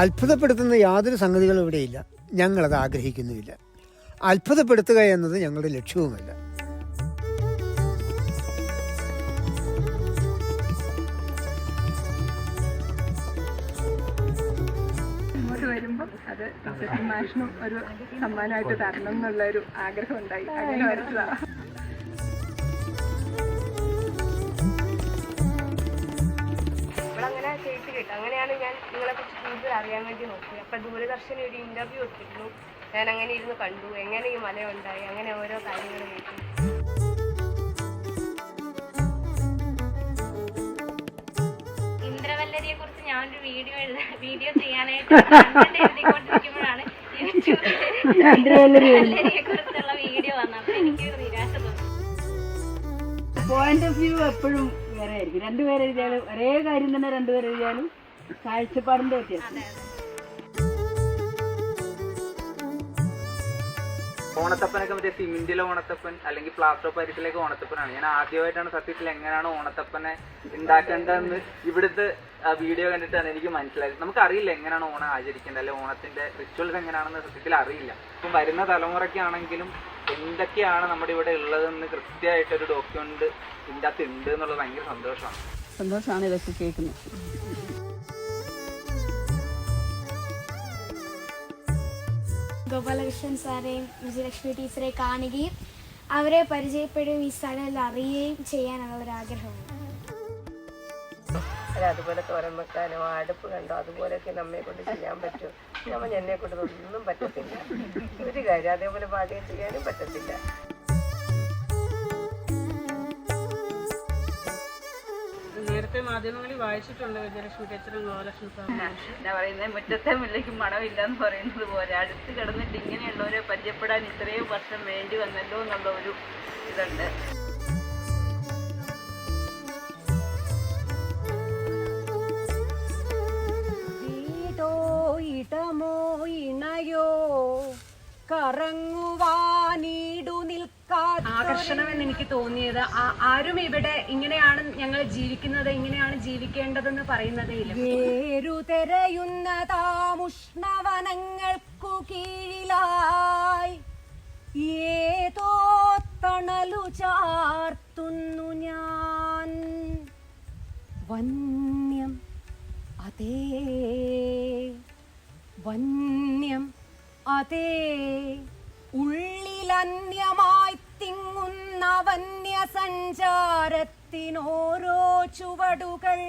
അത്ഭുതപ്പെടുത്തുന്ന യാതൊരു സംഗതികളും ഇവിടെയില്ല ഞങ്ങളത് ആഗ്രഹിക്കുന്നുമില്ല. അത്ഭുതപ്പെടുത്തുക എന്നത് ഞങ്ങളുടെ ലക്ഷ്യവുമല്ല. അത് ഒരു സമ്മാനമായിട്ട് തരണം എന്നുള്ള ഒരു ആഗ്രഹം ഉണ്ടായി അങ്ങനെ വരച്ചതാ. കേട്ട് അങ്ങനെയാണ് ഞാൻ നിങ്ങളെ കുറിച്ച് കൂടുതൽ അറിയാൻ വേണ്ടി നോക്കിയത്. അപ്പൊ ദൂരദർശന ഒരു ഇന്റർവ്യൂ എടുത്തിരുന്നു ഞാൻ അങ്ങനെ ഇരുന്ന് കണ്ടു. എങ്ങനെ ഈ മല ഉണ്ടായി? അങ്ങനെ ഓരോ കാര്യങ്ങളും കേട്ടു ഇന്ദ്രവല്ലരിയെ കുറിച്ച് ഞാനൊരു വീഡിയോ എഴുതാ വീഡിയോ ചെയ്യാനായിട്ട് എഴുതിക്കൊണ്ടിരിക്കുമ്പോഴാണ് ഇന്ദ്രവല്ലരിയെ കുറിച്ചുള്ള വീഡിയോ വന്നത്. അപ്പൊ എനിക്ക് നിരാശ തോന്നി. പോയിന്റ് ഓഫ് വ്യൂ എപ്പോഴും വേറെ ആയിരിക്കും രണ്ടുപേരെ എഴുതിയാലും ഒരേ കാര്യം തന്നെ രണ്ടുപേരെ എഴുതിയാലും കാഴ്ചപ്പാടിന്റെ വ്യത്യാസം. ഓണത്തപ്പനൊക്കെ മറ്റേ സിമിന്റിലെ ഓണത്തപ്പൻ അല്ലെങ്കിൽ പ്ലാസ്റ്റർ ഓഫ് പാരീസിലേക്ക് ഓണത്തപ്പനാണ്. ഞാൻ ആദ്യമായിട്ടാണ് സത്യത്തിൽ എങ്ങനെയാണ് ഓണത്തപ്പനെ ഉണ്ടാക്കേണ്ടതെന്ന് ഇവിടുത്തെ വീഡിയോ കണ്ടിട്ടാണ് എനിക്ക് മനസ്സിലായത്. നമുക്ക് അറിയില്ല എങ്ങനെയാണ് ഓണം ആചരിക്കേണ്ടത് അല്ലെങ്കിൽ ഓണത്തിന്റെ റിച്വൽസ് എങ്ങനെയാണെന്ന് സത്യത്തിൽ അറിയില്ല. അപ്പം വരുന്ന തലമുറയ്ക്കാണെങ്കിലും എന്തൊക്കെയാണ് നമ്മുടെ ഇവിടെ ഉള്ളതെന്ന് കൃത്യമായിട്ടൊരു ഡോക്യുമെന്റ് ഇതിന്റെ അകത്ത് ഉണ്ട് എന്നുള്ളത് ഭയങ്കര സന്തോഷമാണ്. സന്തോഷമാണ് ഇതൊക്കെ കേൾക്കുന്നത്. ഗോപാലകൃഷ്ണൻ സാറേയും വിജയലക്ഷ്മി ടീച്ചറെ കാണുകയും അവരെ പരിചയപ്പെടുകയും ഈ സ്ഥലം അറിയുകയും ചെയ്യാനുള്ള ഒരു ആഗ്രഹമാണ് അല്ല അതുപോലെ തോരൻ വെക്കാനോ അടുപ്പ് കണ്ടോ? അതുപോലെയൊക്കെ നമ്മെ കൊണ്ട് ചെയ്യാൻ പറ്റും. നമ്മൾ എന്നെ കൊണ്ട് ഒന്നും പറ്റത്തില്ല. ഒരു കാര്യം അതേപോലെ പാചകം ചെയ്യാനും പറ്റത്തില്ല. നേരത്തെ മാധ്യമങ്ങളിൽ വായിച്ചിട്ടുണ്ട് വിജയലക്ഷ്മി ടീച്ചറും ഗോലക്ഷ്മി എന്താ പറയുന്നത് മുറ്റത്തെ മുല്ലയ്ക്ക് മണമില്ല എന്ന് പറയുന്നത് പോലെ. അടുത്ത് കിടന്നിട്ട് ഇങ്ങനെയുള്ളവരെ പരിചയപ്പെടാൻ ഇത്രയും വർഷം വേണ്ടി വന്നല്ലോ എന്നുള്ള ഒരു ഇതുണ്ട്. കറങ്ങുവാനീടു നിൽക്കാത്ത ആകർഷണം എന്ന് എനിക്ക് തോന്നിയത് ആരും ഇവിടെ ഇങ്ങനെയാണ് ഞങ്ങൾ ജീവിക്കുന്നത് ഇങ്ങനെയാണ് ജീവിക്കേണ്ടതെന്ന് പറയുന്നതേ ഇല്ല വേരു കീഴിലായി ഏതോ തണലു ചാർത്തുന്നു ഞാൻ. വന്യം അതേ വന്യം അതേ. ഉള്ളിലന്യമായി തിങ്ങുന്ന വന്യ സഞ്ചാരത്തിനോരോ ചുവടുകൾ.